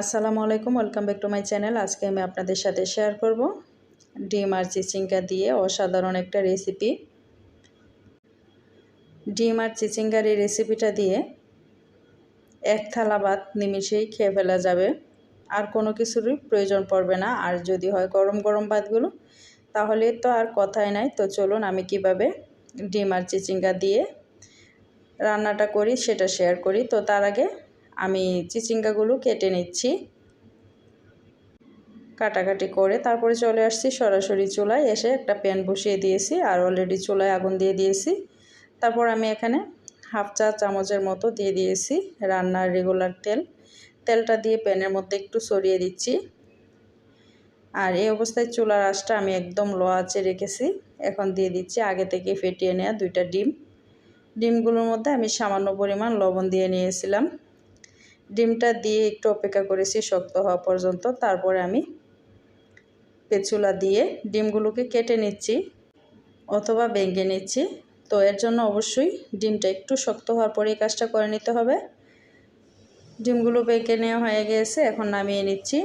আসসালামু আলাইকুম, welcome back to my channel. আজকে আমি আপনাদের সাথে শেয়ার করব ডিম আর চিচিঙ্গা দিয়ে অসাধারণ একটা রেসিপি। ডিম আর চিচিঙ্গার এই রেসিপিটা দিয়ে এক থালা ভাত নিমিশেই খেয়ে ফেলা যাবে। আর কোনো কিছুরই প্রয়োজন পড়বে না। আর যদি হয় গরম গরম ভাতগুলো, তাহলে তো আর কথাই নাই। তো চলুন আমি কীভাবে ডিম আর চিচিঙ্গা দিয়ে রান্নাটা করি সেটা শেয়ার করি। তো তার আগে আমি চিচিঙ্গাগুলো কেটে নিচ্ছি। কাটাকাটি করে তারপরে চলে আসছি সরাসরি চুলায়। এসে একটা প্যান বসিয়ে দিয়েছি আর অলরেডি চুলায় আগুন দিয়ে দিয়েছি। তারপর আমি এখানে হাফ চা চামচের মতো দিয়ে দিয়েছি রান্নার রেগুলার তেল। তেলটা দিয়ে প্যানের মধ্যে একটু সরিয়ে দিচ্ছি। আর এই অবস্থায় চুলার আঁচটা আমি একদম লো আঁচে রেখেছি। এখন দিয়ে দিচ্ছি আগে থেকে ফেটিয়ে নেওয়া দুইটা ডিম। ডিমগুলোর মধ্যে আমি সামান্য পরিমাণ লবণ দিয়ে নিয়েছিলাম। ডিমটা দিয়ে একটু অপেক্ষা করেছি শক্ত হওয়া পর্যন্ত। তারপরে আমি পেঁচুলা দিয়ে ডিমগুলোকে কেটে নিচ্ছি অথবা ভেঙে নিচ্ছি। তো এর জন্য অবশ্যই ডিমটা একটু শক্ত হওয়ার পরে এই কাজটা করে নিতে হবে। ডিমগুলো বেঁকে নেওয়া হয়ে গিয়েছে এখন নামিয়ে নিচ্ছি।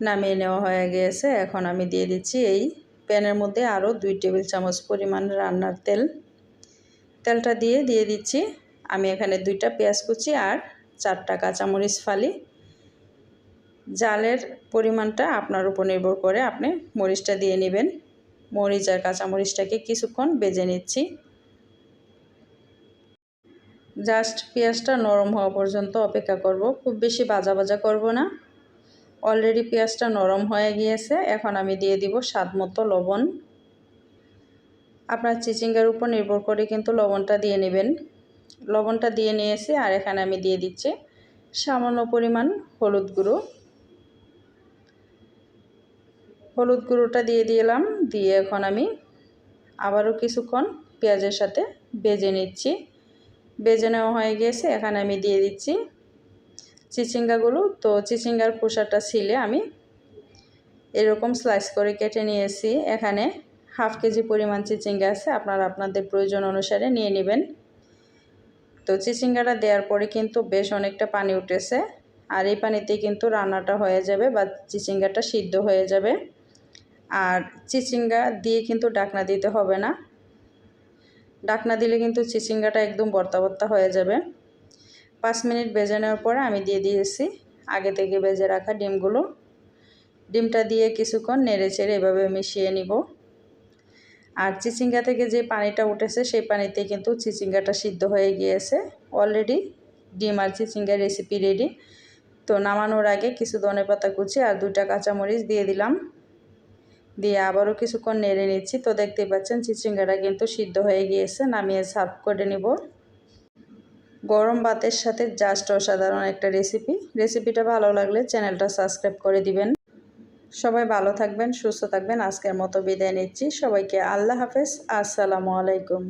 নামিয়ে নেওয়া হয়ে গিয়েছে এখন আমি দিয়ে দিচ্ছি এই প্যানের মধ্যে আরও দুই টেবিল চামচ পরিমাণ রান্নার তেল। তেলটা দিয়ে দিয়ে দিচ্ছি। আমি এখানে দুইটা পেঁয়াজ কুচি আর চারটা কাঁচামরিচ ফালি। জালের পরিমাণটা আপনার উপর নির্ভর করে আপনি মরিচটা দিয়ে নেবেন। মরিচ আর কাঁচামরিচটাকে কিছুক্ষণ বেজে নিচ্ছি। জাস্ট পেঁয়াজটা নরম হওয়া পর্যন্ত অপেক্ষা করব। খুব বেশি বাজা বাজা করব না। অলরেডি পেঁয়াজটা নরম হয়ে গিয়েছে। এখন আমি দিয়ে দিব স্বাদ মতো লবণ। আপনার চিচিঙ্গার উপর নির্ভর করে কিন্তু লবণটা দিয়ে নেবেন। লবণটা দিয়ে নিয়েছি আর এখানে আমি দিয়ে দিচ্ছি সামান্য পরিমাণ হলুদ গুঁড়ো। হলুদ গুঁড়োটা দিয়ে দিলাম, দিয়ে এখন আমি আবারও কিছুক্ষণ পেঁয়াজের সাথে বেজে নিচ্ছি। বেজে নেওয়া হয়ে গিয়েছে এখানে আমি দিয়ে দিচ্ছি চিচিঙ্গাগুলো। তো চিচিঙ্গার খোসাটা ছিলে আমি এরকম স্লাইস করে কেটে নিয়েছি। এখানে হাফ কেজি পরিমাণ চিচিঙ্গা আছে, আপনারা আপনাদের প্রয়োজন অনুসারে নিয়ে নেবেন। তো চিচিঙ্গাটা দেওয়ার পরে কিন্তু বেশ অনেকটা পানি উঠেছে। আর এই পানিতে কিন্তু রান্নাটা হয়ে যাবে বা চিচিঙ্গাটা সিদ্ধ হয়ে যাবে। আর চিচিঙ্গা দিয়ে কিন্তু ডাকনা দিতে হবে না। ডাকনা দিলে কিন্তু চিচিঙ্গাটা একদম বর্তা বর্তা হয়ে যাবে। পাঁচ মিনিট বেজে নেওয়ার পরে আমি দিয়ে দিয়েছি আগে থেকে বেজে রাখা ডিমগুলো। ডিমটা দিয়ে কিছুক্ষণ নেড়ে চেড়ে এভাবে মিশিয়ে নিব। আর চিচিঙ্গা থেকে যে পানিটা উঠেছে, সেই পানিতে কিন্তু চিচিঙ্গাটা সিদ্ধ হয়ে গিয়েছে। অলরেডি ডিম আর চিচিঙ্গা রেসিপি রেডি তো নামানোর আগে কিছু ধনে পাতা কুচি আর দুইটা কাঁচামরিচ দিয়ে দিলাম। দিয়ে আবারও কিছুক্ষণ নেড়ে নিচ্ছি। তো দেখতেই পাচ্ছেন, চিচিঙ্গাটা কিন্তু সিদ্ধ হয়ে গিয়েছে। নামিয়ে সার্ভ করে নিব। গরম ভাতের সাথে জাস্ট অসাধারণ একটা রেসিপি রেসিপিটা ভালো লাগলে চ্যানেলটা সাবস্ক্রাইব করে দিবেন। সবাই ভালো থাকবেন সুস্থ থাকবেন। আজকের মতো বিদায় নিচ্ছি। সবাইকে আল্লাহ হাফেজ। আসসালামু আলাইকুম।